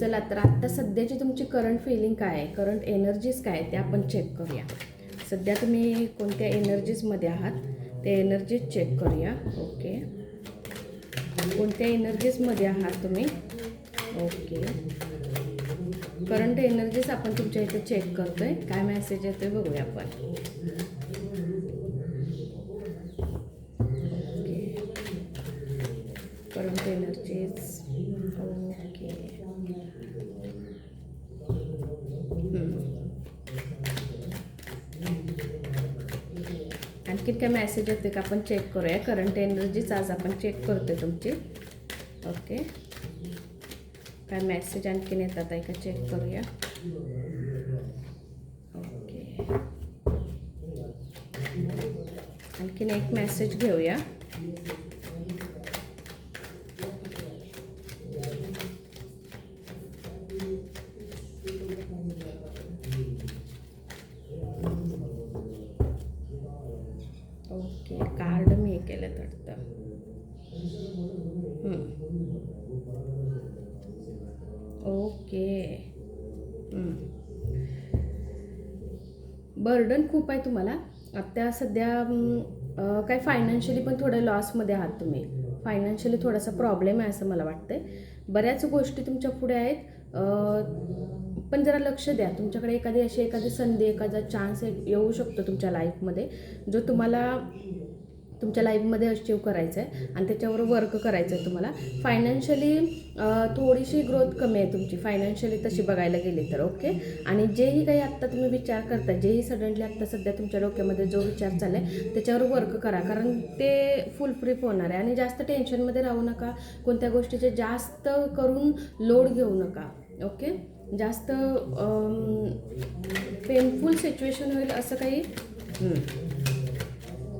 चला तर आत्ता सध्याची तुमची करंट फिलिंग काय आहे? करंट एनर्जीज काय आहे ते आपण चेक करूया. सध्या तुम्ही कोणत्या एनर्जीजमध्ये आहात? ते एनर्जीज चेक करूया. ओके कोणत्या एनर्जीजमध्ये आहात तुम्ही? ओके करंट एनर्जीज आपण तुमच्या इथे चेक करतोय. काय मेसेज येतोय बघूया आपण. करंट एनर्जीज ओके आणखी काय मेसेज येते का? आपण चेक करूया. करंट एनर्जीच आज आपण चेक करतोय तुमची. ओके काय मेसेज आणखीन येतात आहे का? चेक करूया. ओके आणखीन एक मेसेज घेऊया. ओके. कार्ड मी हे केलं वाटतं. ओके. बर्डन खूप आहे तुम्हाला. आत्ता सध्या काय फायनान्शियली पण थोडं लॉसमध्ये आहात तुम्ही. फायनान्शियली थोडासा प्रॉब्लेम आहे असं मला वाटतंय. बऱ्याच गोष्टी तुमच्यापुढे आहेत. पण जरा लक्ष द्या. तुमच्याकडे एखादी अशी एखादी संधी एखादा चान्स येऊ शकतो तुमच्या लाईफमध्ये जो तुम्हाला तुमच्या लाईफमध्ये अचीव करायचं आहे आणि त्याच्यावर वर्क करायचं आहे तुम्हाला. फायनान्शियली थोडीशी ग्रोथ कमी आहे तुमची. फायनान्शियली तशी बघायला गेली तर ओके आणि जेही काही आत्ता तुम्ही विचार करता जेही सडनली आत्ता सध्या तुमच्या डोक्यामध्ये जो विचार चालला आहे त्याच्यावर वर्क करा. कारण ते फुल होणार आहे. आणि जास्त टेन्शनमध्ये राहू नका. कोणत्या गोष्टीचे जास्त करून लोड घेऊ नका. ओके? जास्त पेनफुल सिच्युएशन होईल असं काही.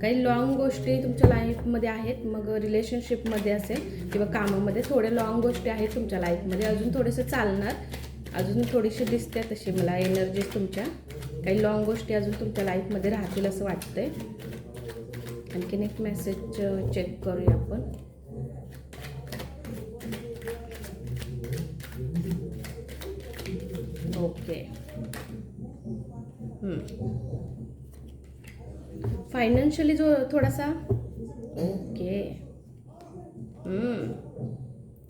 काही लॉंग गोष्टी तुमच्या लाईफमध्ये आहेत मग रिलेशनशिपमध्ये असेल किंवा कामामध्ये थोडे लॉंग गोष्टी आहेत तुमच्या लाईफमध्ये अजून थोडेसे चालणार अजून थोडीशी दिसते तशी मला एनर्जीज तुमच्या. काही लॉंग गोष्टी अजून तुमच्या लाईफमध्ये राहतील असं वाटतंय. आणखीन एक मेसेज चेक करूया आपण. ओके. फायनान्शियली जो थोडासा? ओके.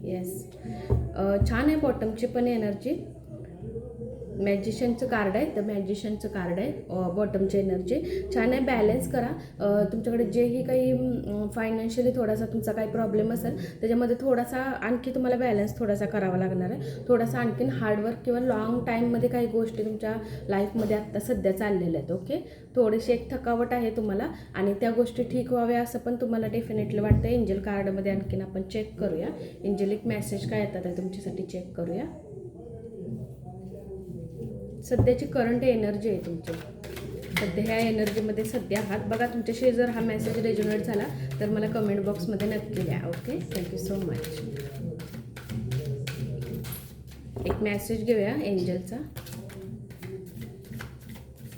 येस छान आहे बॉटमची पण एनर्जी मॅजिशियनचं कार्ड आहे तर मॅजिशियनचं कार्ड आहे बॉटमची एनर्जी छान आहे बॅलन्स करा. तुमच्याकडे जेही काही फायनान्शियली थोडासा तुमचा काही प्रॉब्लेम असेल त्याच्यामध्ये थोडासा आणखी तुम्हाला बॅलन्स थोडासा करावा लागणार आहे. थोडासा आणखीन हार्डवर्क किंवा लॉंग टाईममध्ये काही गोष्टी तुमच्या लाईफमध्ये आत्ता सध्या चाललेल्या आहेत ओके थोडीशी एक थकावट आहे तुम्हाला आणि त्या गोष्टी ठीक व्हाव्या असं पण तुम्हाला डेफिनेटली वाटतं एंजल कार्डमध्ये आणखीन आपण चेक करूया. एंजलिक मेसेज काय येतात तुमच्यासाठी चेक करूया. सध्याची करंट एनर्जी आहे तुमची. सध्या ह्या एनर्जीमध्ये सध्या आहात. बघा तुमच्याशी जर हा मेसेज रेजोनेट झाला तर मला कमेंट बॉक्समध्ये नक्की द्या okay thank you so much एक मेसेज घेऊया एंजलचा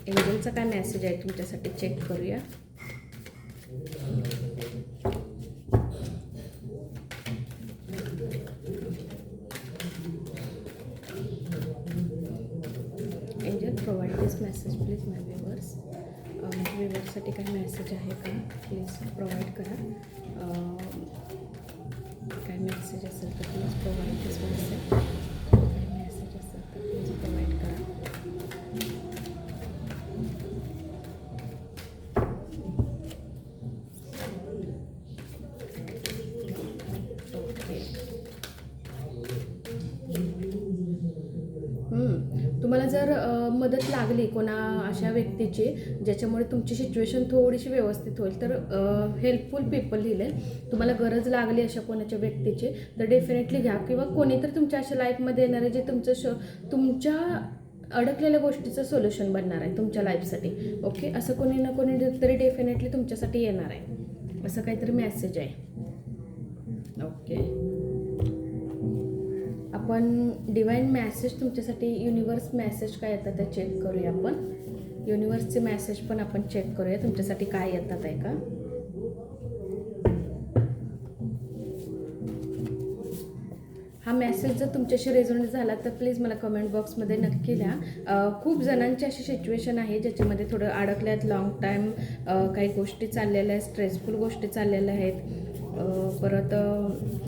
एंजलचा काय मेसेज आहे तुमच्यासाठी? चेक करूया angel provide this message please my viewers व्ह्युअर्ससाठी काही मेसेज आहे का? प्लीज प्रोव्हाइड करा. काय मेसेज असेल तर प्लीज प्रोव्हाइड दिस मेसेज तुम्हाला जर मदत लागली कोणा अशा व्यक्तीची ज्याच्यामुळे तुमची सिच्युएशन थोडीशी व्यवस्थित होईल तर हेल्पफुल पीपल लिहिले तुम्हाला गरज लागली अशा कोणाच्या व्यक्तीची तर डेफिनेटली घ्या. किंवा कोणीतरी तुमच्या अशा लाईफमध्ये येणार आहे जे तुमचं श तुमच्या अडकलेल्या गोष्टीचं सोल्युशन बनणार आहे तुमच्या लाईफसाठी ओके असं कोणी ना कोणी तरी डेफिनेटली तुमच्यासाठी येणार आहे. असं काहीतरी मेसेज आहे. ओके आपण डिवाईन मॅसेज तुमच्यासाठी युनिवर्स मॅसेज काय येतात ते चेक करूया आपण. युनिवर्सचे मॅसेज पण आपण चेक करूया तुमच्यासाठी काय येतात आहे का? हा मेसेज जर तुमच्याशी रेझोनेट झाला तर प्लीज मला कमेंट बॉक्समध्ये नक्की द्या खूप जणांची अशी सिच्युएशन आहे ज्याच्यामध्ये थोडं अडकल्यात लॉंग टाईम काही गोष्टी चाललेल्या आहेत स्ट्रेसफुल गोष्टी चाललेल्या आहेत. परत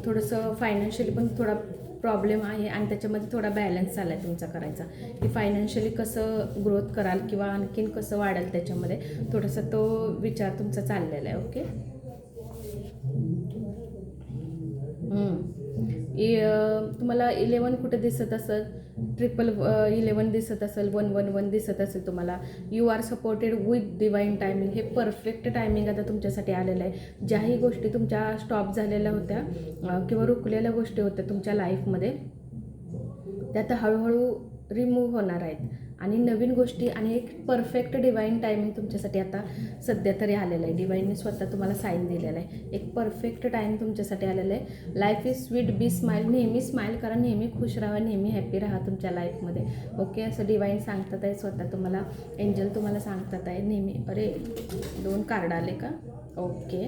थोडंसं फायनान्शियली पण थोडा प्रॉब्लेम आहे आणि त्याच्यामध्ये थोडा बॅलन्स आला आहे तुमचा करायचा. की फायनान्शियली कसं ग्रोथ कराल किंवा आणखीन कसं वाढेल त्याच्यामध्ये थोडासा तो विचार तुमचा चाललेला आहे ओके इ- तुम्हाला इलेवन कुठे दिसत असत ट्रिपल इलेवन uh, दिसत असेल वन वन वन दिसत असेल तुम्हाला. You are supported with divine timing हे परफेक्ट टायमिंग आता तुमच्यासाठी आलेलं आहे. ज्याही गोष्टी तुमच्या स्टॉप झालेल्या होत्या किंवा रुकलेल्या गोष्टी होत्या तुमच्या लाईफमध्ये त्या आता हळूहळू रिमूव्ह होणार आहेत. आणि नवीन गोष्टी आणि एक परफेक्ट डिवाईन टायमिंग तुमच्यासाठी आता सध्या तरी आलेलं आहे. डिवाईनने स्वतः तुम्हाला साईन दिलेलं आहे. एक परफेक्ट टाईम तुमच्यासाठी आलेलं आहे. Life is sweet be smile नेहमी स्माईल करा नेहमी खुश राहा नेहमी हॅपी राहा तुमच्या लाईफमध्ये ओके असं डिवाईन सांगतात आहे स्वतः तुम्हाला एंजल तुम्हाला सांगतात आहे नेहमी. अरे दोन कार्ड आले का? Okay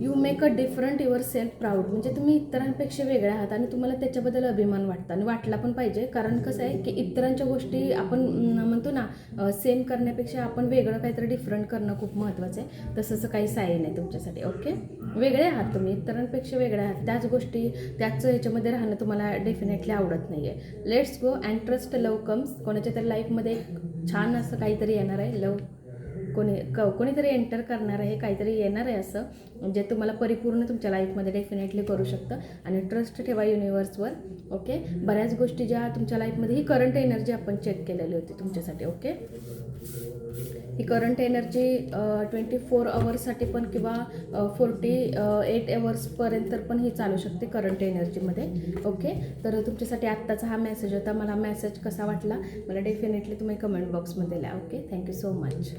you make a different yourself proud म्हणजे तुम्ही इतरांपेक्षा वेगळे आहात आणि तुम्हाला त्याच्याबद्दल अभिमान वाटतं आणि वाटला पण पाहिजे. कारण कसं आहे की इतरांच्या गोष्टी आपण म्हणतो ना सेम करण्यापेक्षा आपण वेगळं काहीतरी डिफरंट करणं खूप महत्त्वाचं आहे. तसंच काही साईन नाही तुमच्यासाठी ओके वेगळे आहात तुम्ही इतरांपेक्षा वेगळे आहात. त्याच गोष्टी त्याच ह्याच्यामध्ये राहणं तुम्हाला डेफिनेटली आवडत नाही आहे let's go and trust love comes कोणाच्या तरी लाईफमध्ये एक छान असं काहीतरी येणार आहे. लव कोणी क कोणीतरी एंटर करणार आहे काहीतरी येणार आहे असं. जे तुम्हाला परिपूर्ण तुमच्या लाईफमध्ये डेफिनेटली करू शकतं. आणि ट्रस्ट ठेवा युनिवर्सवर ओके बऱ्याच गोष्टी ज्या तुमच्या लाईफमध्ये ही करंट एनर्जी आपण चेक केलेली होती तुमच्यासाठी ओके ही करंट एनर्जी ट्वेंटी फोर अवर्ससाठी पण किंवा फोर्टी एट अवर्सपर्यंत पण ही चालू शकते करंट एनर्जीमध्ये ओके तर तुमच्यासाठी आत्ताचा हा मेसेज होता. मला मेसेज कसा वाटला? मला डेफिनेटली तुम्ही कमेंट बॉक्समध्ये लिहा ओके थँक्यू सो मच